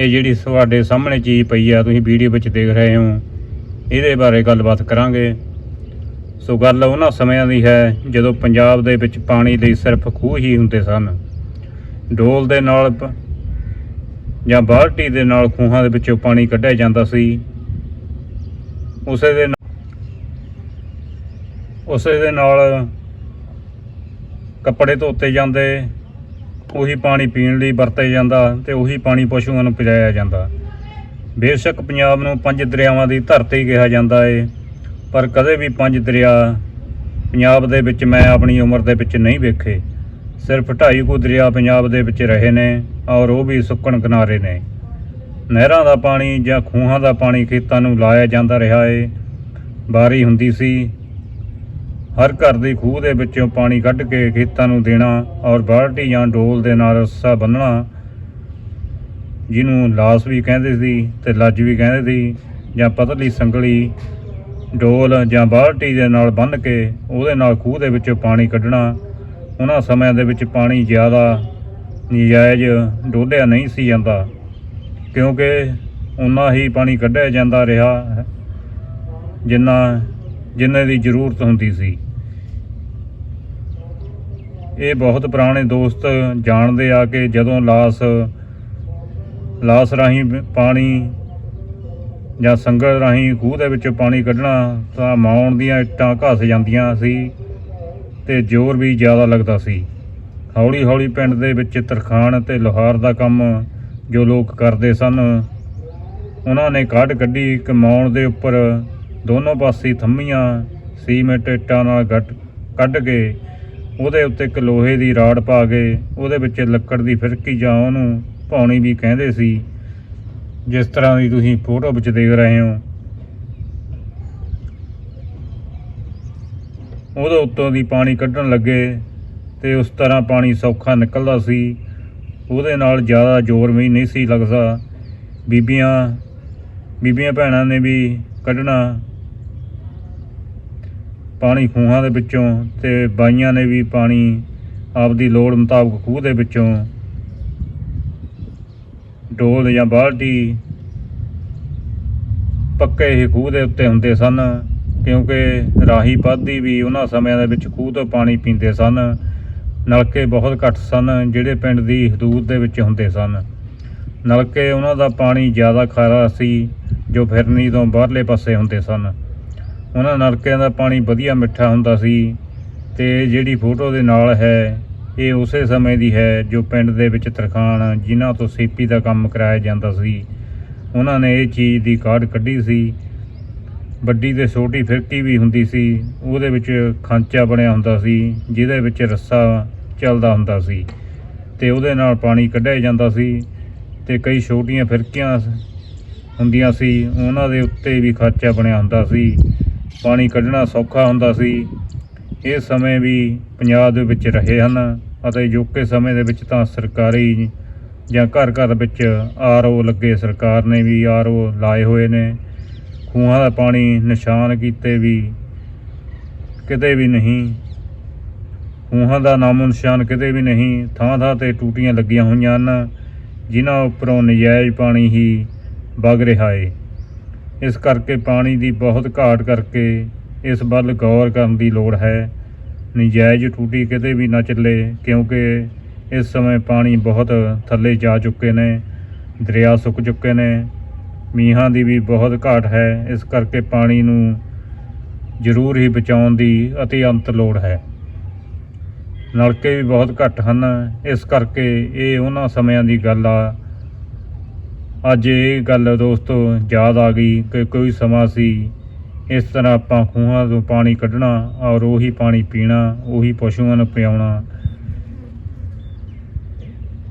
ਇਹ ਜਿਹੜੀ ਤੁਹਾਡੇ ਸਾਹਮਣੇ ਚੀਜ਼ ਪਈ ਆ, ਤੁਸੀਂ ਵੀਡੀਓ ਵਿੱਚ ਦੇਖ ਰਹੇ ਹੋ, ਇਹਦੇ ਬਾਰੇ ਗੱਲਬਾਤ ਕਰਾਂਗੇ। ਸੋ ਗੱਲ ਉਹਨਾਂ ਸਮਿਆਂ ਦੀ ਹੈ, ਜਦੋਂ ਪੰਜਾਬ ਦੇ ਵਿੱਚ ਪਾਣੀ ਲਈ ਸਿਰਫ ਖੂਹ ਹੀ ਹੁੰਦੇ ਸਨ। ਡੋਲ ਦੇ ਨਾਲ ਜਾਂ ਬਾਲਟੀ ਦੇ ਨਾਲ ਖੂਹਾਂ ਦੇ ਵਿੱਚੋਂ ਪਾਣੀ ਕੱਢਿਆ ਜਾਂਦਾ ਸੀ। ਉਸੇ ਦੇ ਉਸੇ ਦੇ ਨਾਲ ਕੱਪੜੇ ਧੋਤੇ ਜਾਂਦੇ ਉਹੀ ਪਾਣੀ ਪੀਣ ਲਈ ਵਰਤਿਆ ਜਾਂਦਾ ਤੇ ਉਹੀ ਪਾਣੀ ਪਸ਼ੂਆਂ ਨੂੰ ਪਜਾਇਆ ਜਾਂਦਾ। ਬੇਸ਼ੱਕ ਪੰਜਾਬ ਨੂੰ ਪੰਜ ਦਰਿਆਵਾਂ ਦੀ ਧਰਤੀ ਕਿਹਾ ਜਾਂਦਾ ਏ, ਪਰ ਕਦੇ ਵੀ ਪੰਜ ਦਰਿਆ ਪੰਜਾਬ ਦੇ ਵਿੱਚ ਮੈਂ ਆਪਣੀ ਉਮਰ ਦੇ ਵਿੱਚ ਨਹੀਂ ਵੇਖੇ। ਸਿਰਫ ਢਾਈ ਕੁ ਦਰਿਆ ਪੰਜਾਬ ਦੇ ਵਿੱਚ ਰਹੇ ਨੇ ਔਰ ਉਹ ਵੀ ਸੁੱਕਣ ਕਿਨਾਰੇ ਨੇ। ਨਹਿਰਾਂ ਦਾ ਪਾਣੀ ਜਾਂ ਖੂਹਾਂ ਦਾ ਪਾਣੀ ਖੇਤਾਂ ਨੂੰ ਲਾਇਆ ਜਾਂਦਾ ਰਿਹਾ ਏ। ਬਾਰੀ ਹੁੰਦੀ ਸੀ ਹਰ ਘਰ ਦੀ ਖੂਹ ਦੇ ਵਿੱਚੋਂ ਪਾਣੀ ਕੱਢ ਕੇ ਖੇਤਾਂ ਨੂੰ ਦੇਣਾ ਔਰ ਬਾਲਟੀ ਜਾਂ ਡੋਲ ਦੇ ਨਾਲ ਰੱਸਾ ਬੰਨਣਾ ਜਿਹਨੂੰ ਲਾਸ ਵੀ ਕਹਿੰਦੇ ਸੀ ਤੇ ਲੱਜ ਵੀ ਕਹਿੰਦੇ ਸੀ ਜਾਂ ਪਤਲੀ ਸੰਗਲੀ ਡੋਲ ਜਾਂ ਬਾਲਟੀ ਦੇ ਨਾਲ ਬੰਨ੍ਹ ਕੇ ਉਹਦੇ ਨਾਲ ਖੂਹ ਦੇ ਵਿੱਚੋਂ ਪਾਣੀ ਕੱਢਣਾ ਉਹਨਾਂ ਸਮਿਆਂ ਦੇ ਵਿੱਚ ਪਾਣੀ ਜ਼ਿਆਦਾ ਨਜਾਇਜ਼ ਡੋਲਿਆ ਨਹੀਂ ਸੀ ਜਾਂਦਾ ਕਿਉਂਕਿ ਉਨਾ ਹੀ ਪਾਣੀ ਕੱਢਿਆ ਜਾਂਦਾ ਰਿਹਾ ਹੈ, ਜਿੰਨਾ ਜਿੰਨੇ ਦੀ ਜ਼ਰੂਰਤ ਹੁੰਦੀ ਸੀ। ਇਹ ਬਹੁਤ ਪੁਰਾਣੇ ਦੋਸਤ ਜਾਣਦੇ ਆ ਕਿ ਜਦੋਂ ਲਾਸ ਲਾਸ ਰਾਹੀਂ ਪਾਣੀ ਜਾਂ ਸੰਗਲ ਰਾਹੀਂ ਖੂਹ ਦੇ ਵਿੱਚੋਂ ਪਾਣੀ ਕੱਢਣਾ ਤਾਂ ਮਾਉਣ ਦੀਆਂ ਇੱਟਾਂ ਘਸ ਜਾਂਦੀਆਂ ਸੀ ਤੇ ਜ਼ੋਰ ਵੀ ਜ਼ਿਆਦਾ ਲੱਗਦਾ ਸੀ। ਹੌਲੀ ਹੌਲੀ ਪਿੰਡ ਦੇ ਵਿੱਚ ਤਰਖਾਣ ਤੇ ਲੋਹਾਰ ਦਾ ਕੰਮ ਜੋ ਲੋਕ ਕਰਦੇ ਸਨ, ਉਹਨਾਂ ਨੇ ਕੱਢ ਕੱਢੀ ਕਮਾਉਣ ਦੇ ਉੱਪਰ ਦੋਨੋਂ ਪਾਸੇ ਥੰਮੀਆਂ, ਸੀਮੈਂਟ ਇੱਟਾਂ ਨਾਲ ਗੱਡ ਕੱਢ ਕੇ ਉਹਦੇ ਉੱਤੇ ਇੱਕ ਲੋਹੇ ਦੀ ਰਾੜ ਪਾ ਕੇ ਉਹਦੇ ਵਿੱਚ ਲੱਕੜ ਦੀ ਫਿਰਕੀ ਜਾਂ ਉਹਨੂੰ ਪਾਉਣੀ ਵੀ ਕਹਿੰਦੇ ਸੀ। ਜਿਸ ਤਰ੍ਹਾਂ ਦੀ ਤੁਸੀਂ ਫੋਟੋ ਵਿੱਚ ਦੇਖ ਰਹੇ ਹੋ। ਉਹਦੇ ਉੱਤੋਂ ਦੀ ਪਾਣੀ ਕੱਢਣ ਲੱਗੇ ਤੇ ਉਸ ਤਰ੍ਹਾਂ ਪਾਣੀ ਸੌਖਾ ਨਿਕਲਦਾ ਸੀ। ਉਹਦੇ ਨਾਲ ਜ਼ਿਆਦਾ ਜ਼ੋਰ ਵੀ ਨਹੀਂ ਸੀ ਲੱਗਦਾ। ਬੀਬੀਆਂ ਬੀਬੀਆਂ ਭੈਣਾਂ ਨੇ ਵੀ ਕੱਢਣਾ ਪਾਣੀ ਖੂਹਾਂ ਦੇ ਵਿੱਚੋਂ ਤੇ ਬਾਈਆਂ ਨੇ ਵੀ ਪਾਣੀ ਆਪਦੀ ਲੋੜ ਮੁਤਾਬਕ ਖੂਹ ਦੇ ਵਿੱਚੋਂ ਡੋਲ ਜਾਂ ਬਾਲਟੀ ਪੱਕੇ ਹੀ ਖੂਹ ਦੇ ਉੱਤੇ ਹੁੰਦੇ ਸਨ, ਕਿਉਂਕਿ ਰਾਹੀ ਪਾਦੀ ਵੀ ਉਹਨਾਂ ਸਮਿਆਂ ਦੇ ਵਿੱਚ ਖੂਹ ਤੋਂ ਪਾਣੀ ਪੀਂਦੇ ਸਨ। ਨਲਕੇ ਬਹੁਤ ਘੱਟ ਸਨ, ਜਿਹੜੇ ਪਿੰਡ ਦੀ ਹਦੂਦ ਦੇ ਵਿੱਚ ਹੁੰਦੇ ਸਨ। ਨਲਕੇ ਉਹਨਾਂ ਦਾ ਪਾਣੀ ਜ਼ਿਆਦਾ ਖਾਰਾ ਸੀ, ਜੋ ਫਿਰਨੀ ਤੋਂ ਬਾਹਰਲੇ ਪਾਸੇ ਹੁੰਦੇ ਸਨ। ਉਹਨਾਂ ਨਲਕਿਆਂ ਦਾ ਪਾਣੀ ਵਧੀਆ ਮਿੱਠਾ ਹੁੰਦਾ ਸੀ ਤੇ ਜਿਹੜੀ ਫੋਟੋ ਦੇ ਨਾਲ ਹੈ, ਇਹ ਉਸੇ ਸਮੇਂ ਦੀ ਹੈ ਜੋ ਪਿੰਡ ਦੇ ਵਿੱਚ ਤਰਖਾਣ ਜਿਨ੍ਹਾਂ ਤੋਂ ਸੀਪੀ ਦਾ ਕੰਮ ਕਰਾਇਆ ਜਾਂਦਾ ਸੀ। ਉਹਨਾਂ ਨੇ ਇਹ ਚੀਜ਼ ਦੀ ਕਾਢ ਕੱਢੀ ਸੀ। ਵੱਡੀ ਤੇ ਛੋਟੀ ਫਿਰਕੀ ਵੀ ਹੁੰਦੀ ਸੀ। ਉਹਦੇ ਵਿੱਚ ਖਾਂਚਾ ਬਣਿਆ ਹੁੰਦਾ ਸੀ, ਜਿਹਦੇ ਵਿੱਚ ਰੱਸਾ ਚੱਲਦਾ ਹੁੰਦਾ ਸੀ ਤੇ ਉਹਦੇ ਨਾਲ ਪਾਣੀ ਕੱਢਿਆ ਜਾਂਦਾ ਸੀ ਤੇ ਕਈ ਛੋਟੀਆਂ ਫਿਰਕੀਆਂ ਹੁੰਦੀਆਂ ਸੀ। ਉਹਨਾਂ ਦੇ ਉੱਤੇ ਵੀ ਖਾਂਚਾ ਬਣਿਆ ਹੁੰਦਾ ਸੀ। ਪਾਣੀ ਕੱਢਣਾ ਸੌਖਾ ਹੁੰਦਾ ਸੀ। ਇਹ ਸਮੇਂ ਵੀ ਪੰਜਾਬ ਦੇ ਵਿੱਚ ਰਹੇ ਹਨ ਅਤੇ ਜੋਕੇ ਸਮੇਂ ਦੇ ਵਿੱਚ ਤਾਂ ਸਰਕਾਰੀ ਜਾਂ ਘਰ ਘਰ ਵਿੱਚ ਆਰਓ ਲੱਗੇ ਸਰਕਾਰ ਨੇ ਵੀ ਆਰਓ ਲਾਏ ਹੋਏ ਨੇ। ਖੂਹਾਂ ਦਾ ਪਾਣੀ ਨਿਸ਼ਾਨ ਕੀਤੇ ਵੀ, ਕਿਤੇ ਵੀ ਨਹੀਂ। ਖੂਹਾਂ ਦਾ ਨਾਮੋ ਨਿਸ਼ਾਨ ਕਿਤੇ ਵੀ ਨਹੀਂ। ਥਾਂ ਥਾਂ ਤੇ ਟੂਟੀਆਂ ਲੱਗੀਆਂ ਹੋਈਆਂ ਹਨ, ਜਿਨ੍ਹਾਂ ਉੱਪਰੋਂ ਨਜਾਇਜ਼ ਪਾਣੀ ਹੀ ਵਗ ਰਿਹਾ ਏ। ਇਸ ਕਰਕੇ ਪਾਣੀ ਦੀ ਬਹੁਤ ਘਾਟ ਕਰਕੇ ਇਸ ਵੱਲ ਗੌਰ ਕਰਨ ਦੀ ਲੋੜ ਹੈ। ਨਜਾਇਜ਼ ਟੂਟੀ ਕਿਤੇ ਵੀ ਨਾ ਚੱਲੇ, ਕਿਉਂਕਿ ਇਸ ਸਮੇਂ ਪਾਣੀ ਬਹੁਤ ਥੱਲੇ ਜਾ ਚੁੱਕੇ ਨੇ, ਦਰਿਆ ਸੁੱਕ ਚੁੱਕੇ ਨੇ। ਮੀਂਹਾਂ ਦੀ ਵੀ ਬਹੁਤ ਘਾਟ ਹੈ, ਇਸ ਕਰਕੇ ਪਾਣੀ ਨੂੰ ਜ਼ਰੂਰ ਹੀ ਬਚਾਉਣ ਦੀ ਅਤੀ ਅੰਤ ਲੋੜ ਹੈ। ਨਲਕੇ ਵੀ ਬਹੁਤ ਘੱਟ ਹਨ, ਇਸ ਕਰਕੇ ਇਹ ਉਹਨਾਂ ਸਮਿਆਂ ਦੀ ਗੱਲ ਆ ਅੱਜ ਇਹ ਗੱਲ ਦੋਸਤੋ ਯਾਦ ਆ ਗਈ ਕਿ ਕੋਈ ਸਮਾਂ ਸੀ, ਇਸ ਤਰ੍ਹਾਂ ਆਪਾਂ ਖੂਹਾਂ ਤੋਂ ਪਾਣੀ ਕੱਢਣਾ ਔਰ ਉਹੀ ਪਾਣੀ ਪੀਣਾ, ਉਹੀ ਪਸ਼ੂਆਂ ਨੂੰ ਪਿਆਉਣਾ।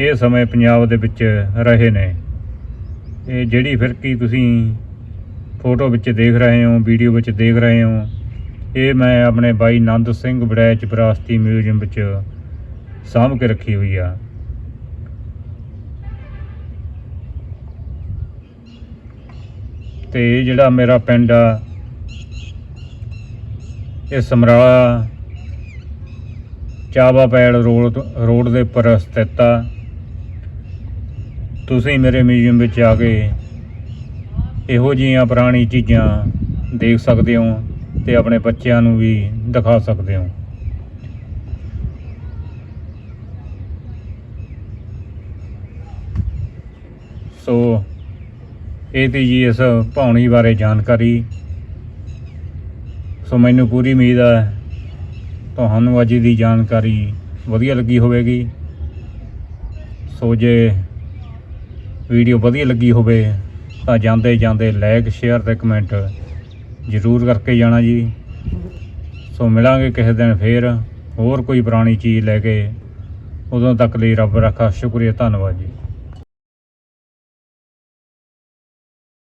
ਇਹ ਸਮੇਂ ਪੰਜਾਬ ਦੇ ਵਿੱਚ ਰਹੇ ਨੇ। ਇਹ ਜਿਹੜੀ ਫਿਰਕੀ ਤੁਸੀਂ ਫੋਟੋ ਵਿੱਚ ਦੇਖ ਰਹੇ ਹੋ, ਵੀਡੀਓ ਵਿੱਚ ਦੇਖ ਰਹੇ ਹੋ, ਇਹ ਮੈਂ ਆਪਣੇ ਬਾਈ ਨੰਦ ਸਿੰਘ ਵੜੈਚ ਵਿਰਾਸਤੀ ਮਿਊਜ਼ੀਅਮ ਵਿੱਚ ਸਾਂਭ ਕੇ ਰੱਖੀ ਹੋਈ ਆ। ਤੇ ਜਿਹੜਾ ਮੇਰਾ ਪਿੰਡ ਆ, ਇਹ ਸਮਰਾਲਾ ਚਾਵਾ ਪੈੜ ਰੋਡ ਰੋਡ ਦੇ ਉੱਪਰ ਸਥਿਤ ਆ। ਤੁਸੀਂ ਮੇਰੇ ਮਿਊਜ਼ੀਅਮ ਵਿੱਚ ਆ ਕੇ ਇਹੋ ਜਿਹੀਆਂ ਪੁਰਾਣੀ ਚੀਜ਼ਾਂ ਦੇਖ ਸਕਦੇ ਹੋ ਤੇ ਆਪਣੇ ਬੱਚਿਆਂ ਨੂੰ ਵੀ ਦਿਖਾ ਸਕਦੇ ਹੋ। ਸੋ ਇਹ ਤੇ ਜੀ ਇਸ ਭਾਉਣੀ ਬਾਰੇ ਜਾਣਕਾਰੀ। ਸੋ ਮੈਨੂੰ ਪੂਰੀ ਉਮੀਦ ਹੈ ਤੁਹਾਨੂੰ ਅੱਜ ਦੀ ਜਾਣਕਾਰੀ ਵਧੀਆ ਲੱਗੀ ਹੋਵੇਗੀ। ਸੋ ਜੇ ਵੀਡੀਓ ਵਧੀਆ ਲੱਗੀ ਹੋਵੇ, ਤਾਂ ਜਾਂਦੇ ਜਾਂਦੇ ਲਾਈਕ ਸ਼ੇਅਰ ਤੇ ਕਮੈਂਟ ਜ਼ਰੂਰ ਕਰਕੇ ਜਾਣਾ ਜੀ। ਸੋ ਮਿਲਾਂਗੇ ਕਿਸੇ ਦਿਨ ਫੇਰ, ਹੋਰ ਕੋਈ ਪੁਰਾਣੀ ਚੀਜ਼ ਲੈ ਕੇ। ਉਦੋਂ ਤੱਕ ਲਈ ਰੱਬ ਰੱਖਾ ਸ਼ੁਕਰੀਆ, ਧੰਨਵਾਦ ਜੀ।